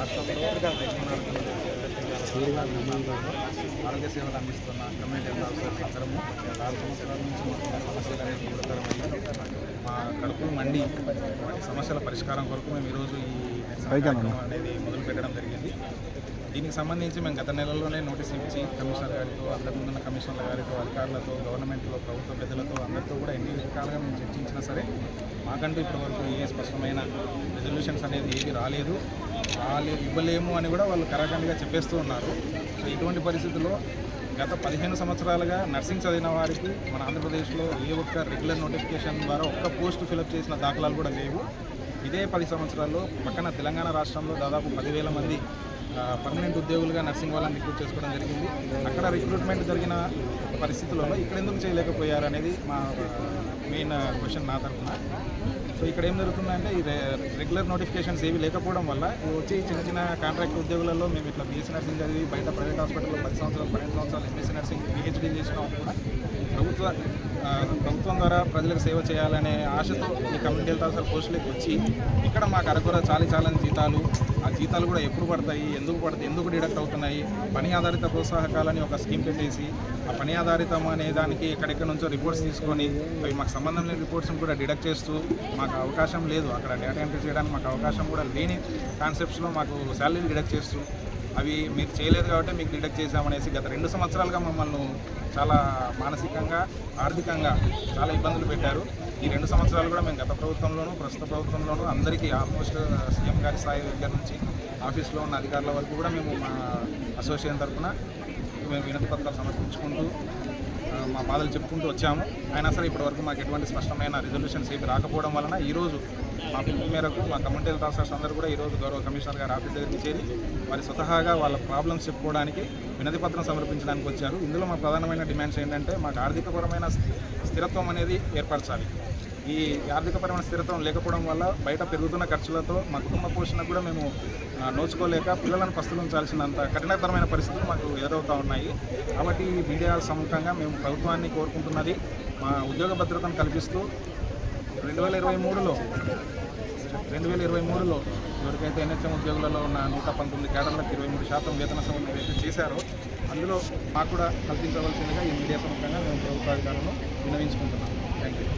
రాష్ట్రంలో ఆరోగ్య సేవలు అందిస్తున్న కమ్యూనిటీ హెల్త్ ఆఫీసర్స్ అందరము ఆరు సంవత్సరాల నుంచి సమస్యలు అనేది తీవ్రతరమయ్యి మా కడుపులు మండి వాటి సమస్యల పరిష్కారం కొరకు మేము ఈరోజు ఈ కార్యక్రమం అనేది మొదలు పెట్టడం జరిగింది దీనికి సంబంధించి మేము గత నెలలోనే నోటీస్ ఇచ్చి కమిషనర్ గారితో అంతకుముందున్న కమిషనర్ గారితో అధికారులతో గవర్నమెంట్లో ప్రభుత్వ పెద్దలతో అందరితో కూడా ఎన్ని రకాలుగా మేము చర్చించినా సరే మాకంటూ ఇప్పటివరకు ఏ స్పష్టమైన రెజల్యూషన్స్ అనేది ఏవి రాలేదు. రాలే ఇవ్వలేము అని కూడా వాళ్ళు కరాఖండిగా చెప్పేస్తూ ఉన్నారు. ఇటువంటి పరిస్థితుల్లో గత పదిహేను సంవత్సరాలుగా నర్సింగ్ చదివిన వారికి మన ఆంధ్రప్రదేశ్లో ఏ ఒక్క రెగ్యులర్ నోటిఫికేషన్ ద్వారా ఒక్క పోస్ట్ ఫిలప్ చేసిన దాఖలాలు కూడా లేవు. ఇదే పది సంవత్సరాల్లో పక్కన తెలంగాణ రాష్ట్రంలో దాదాపు పదివేల మంది పర్మనెంట్ ఉద్యోగులుగా నర్సింగ్ వాళ్ళని రిక్రూట్ చేసుకోవడం జరిగింది. అక్కడ రిక్రూట్మెంట్ జరిగిన పరిస్థితులలో ఇక్కడ ఎందుకు చేయలేకపోయారు అనేది మా మెయిన్ క్వశ్చన్ నా తరఫున సో ఇక్కడ ఏం జరుగుతుందంటే ఈ రెగ్యులర్ నోటిఫికేషన్స్ ఏవి లేకపోవడం వల్ల వచ్చి చిన్న చిన్న కాంట్రాక్ట్ ఉద్యోగులలో మేము ఇట్లా బీఎస్సీ నర్సింగ్ చదివి బయట ప్రైవేట్ హాస్పిటల్లో పది సంవత్సరాలు పన్నెండు సంవత్సరాలు ఎంఎస్సీ నర్సింగ్ పిహెచ్డీ చేసిన కూడా ప్రభుత్వ ప్రభుత్వం ద్వారా ప్రజలకు సేవ చేయాలనే ఆశతో ఈ కమ్యూనిటీ హెల్త్ ఆఫీసర్ పోస్టులకు వచ్చి ఇక్కడ మాకు అరకొర చాలి చాలని జీతాలు జీతాలు కూడా ఎప్పుడు పడతాయి ఎందుకు పడతాయి ఎందుకు డిడక్ట్ అవుతున్నాయి పని ఆధారిత ప్రోత్సాహకాలని ఒక స్కీమ్ పెట్టేసి ఆ పని ఆధారితం అనే దానికి ఎక్కడెక్కడ నుంచో రిపోర్ట్స్ తీసుకొని అవి మాకు సంబంధం లేని రిపోర్ట్స్ని కూడా డిడక్ట్ చేస్తూ మాకు అవకాశం లేదు. అక్కడ డేటా ఎంట్రీ చేయడానికి మాకు అవకాశం కూడా లేని కాన్సెప్ట్స్లో మాకు శాలరీ డిడక్ట్ చేస్తూ అవి మీరు చేయలేదు కాబట్టి మీకు డిడక్ట్ చేశామనేసి గత రెండు సంవత్సరాలుగా మమ్మల్ని చాలా మానసికంగా ఆర్థికంగా చాలా ఇబ్బందులు పెట్టారు. ఈ రెండు సంవత్సరాలు కూడా మేము గత ప్రభుత్వంలోనూ ప్రస్తుత ప్రభుత్వంలోనూ అందరికీ ఆల్మోస్ట్ సీఎం గారి స్థాయి దగ్గర నుంచి ఆఫీస్లో ఉన్న అధికారుల వరకు కూడా మేము మా అసోసియేషన్ తరఫున మేము వినతి పత్రాలు సమర్పించుకుంటూ మా బాధలు చెప్పుకుంటూ వచ్చాము. అయినా సరే ఇప్పటివరకు మాకు ఎటువంటి స్పష్టమైన రిజల్యూషన్స్ ఏమి రాకపోవడం వలన ఈరోజు మా పిలుపు మేరకు మా కమ్యూనిటీ హెల్త్ ఆఫీసర్స్ అందరూ కూడా ఈరోజు గౌరవ కమిషనర్ గారి ఆఫీస్ దగ్గరికి చేరి వారి స్వతహాగా వాళ్ళ ప్రాబ్లమ్స్ చెప్పుకోవడానికి వినతి పత్రం సమర్పించడానికి వచ్చారు. ఇందులో మా ప్రధానమైన డిమాండ్స్ ఏంటంటే మాకు ఆర్థికపరమైన స్థి- స్థిరత్వం అనేది ఏర్పరచాలి. ఈ ఆర్థికపరమైన స్థిరత్వం లేకపోవడం వల్ల బయట పెరుగుతున్న ఖర్చులతో మా కుటుంబ పోషణ కూడా మేము నోచుకోలేక పిల్లలను పస్తులు ఉంచాల్సినంత కఠినతరమైన పరిస్థితులు మాకు ఎదురవుతూ ఉన్నాయి. కాబట్టి ఈ మీడియా సముఖంగా మేము ప్రభుత్వాన్ని కోరుకుంటున్నది మా ఉద్యోగ భద్రతను కల్పిస్తూ రెండు వేల ఇరవై మూడులో రెండు వేల ఇరవై మూడులో ఎవరికైతే ఎన్హెచ్ఎం ఉద్యోగులలో ఉన్న నూట పంతొమ్మిది కేడర్లకు ఇరవై మూడు శాతం వేతన సమయం ఏదైతే చేశారో అందులో మాకు కూడా కల్పించవలసిందిగా ఈ మీడియా సంబంధంగా మేము ప్రభుత్వ అధికారులను వినవించుకుంటున్నాం థ్యాంక్ యూ